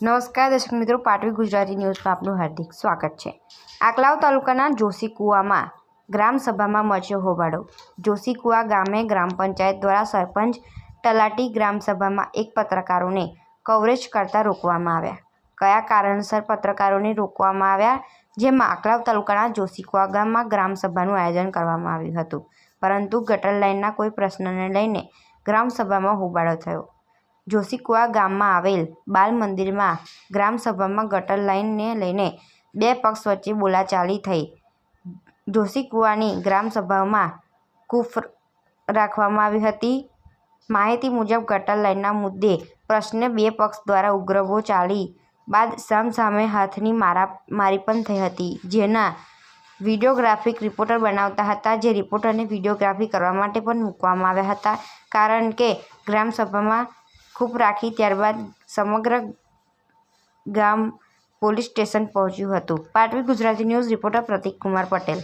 નમસ્કાર, દર્શક મિત્રો, પાટવી ગુજરાતી ન્યૂઝમાં આપનું હાર્દિક સ્વાગત છે. આકલાવ તાલુકાના જોશીકુવામાં ગ્રામસભામાં મચ્યો હોબાળો. જોશીકુવા ગામે ગ્રામ પંચાયત દ્વારા સરપંચ તલાટી ગ્રામસભામાં એક પત્રકારોને કવરેજ કરતા રોકવામાં આવ્યા. કયા કારણસર પત્રકારોને રોકવામાં આવ્યા? જેમાં આકલાવ તાલુકાના જોશીકુવા ગામમાં ગ્રામસભાનું આયોજન કરવામાં આવ્યું હતું. પરંતુ ગટર લાઇનના કોઈ પ્રશ્નને લઈને ગ્રામસભામાં હોબાળો થયો. જોશીકુવા ગામમાં આવેલ બાલ મંદિરમાં ગ્રામસભામાં ગટર લાઇનને લઈને બે પક્ષ વચ્ચે બોલાચાલી થઈ. જોશીકુવાની ગ્રામસભામાં કૂફ રાખવામાં આવી હતી. માહિતી મુજબ ગટર લાઇનના મુદ્દે પ્રશ્ને બે પક્ષ દ્વારા ઉગ્રવો ચાલી બાદ સામસામે હાથની મારામારી પણ થઈ હતી, જેના વિડીયોગ્રાફિક રિપોર્ટર બનાવતા હતા, જે રિપોર્ટરને વિડીયોગ્રાફી કરવા માટે પણ મૂકવામાં આવ્યા હતા. કારણ કે ગ્રામસભામાં ખૂબ રાખી ત્યારબાદ સમગ્ર ગામ પોલીસ સ્ટેશન પહોંચ્યું હતું. પાટવી ગુજરાતી ન્યૂઝ રિપોર્ટર પ્રતિક કુમાર પટેલ.